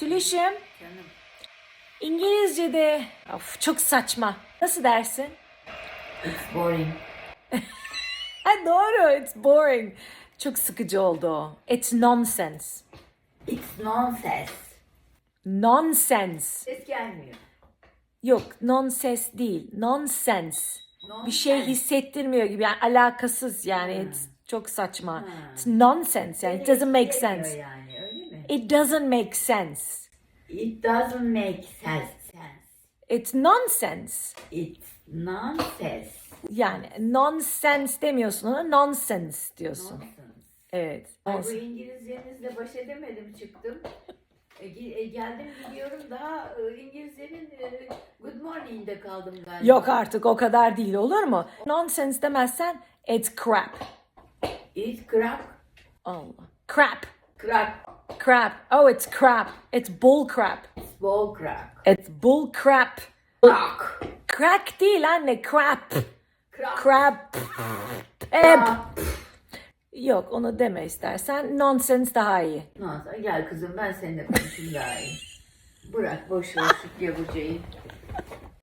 Tülüşüm, Canım. İngilizce'de of, çok saçma. Nasıl dersin? It's boring. Ha, doğru, it's boring. Çok sıkıcı oldu o. It's nonsense. It's nonsense. Nonsense. Ses gelmiyor. Yok, nonsense değil. Nonsense. Bir şey Nonsense. hissettirmiyor gibi. Yani alakasız yani. It's çok saçma. Ha. It's nonsense yani. It doesn't make sense. Yani? It doesn't make sense. It doesn't make sense. It's nonsense. It's nonsense. Yani nonsense demiyorsun ona nonsense diyorsun. Nonsense. Evet. Ay, bu. İngilizcenizle baş edemedim çıktım. E, e, geldim gidiyorum daha e, İngilizcenin e, good morning'de kaldım galiba. Yok artık o kadar değil olur mu? Nonsense demezsen it's crap. It's crack. Allah. Crap. Crack. Crap. Oh it's crap. It's bull crap. It's ball crack. It's bull crap. Crack. Crack değil anne crap. Crap. Crack. Yok onu deme istersen. Nonsense daha iyi. Nonsense. Gel kızım ben seninle konuşayım daha iyi. Bırak boş ver şu yabucayı.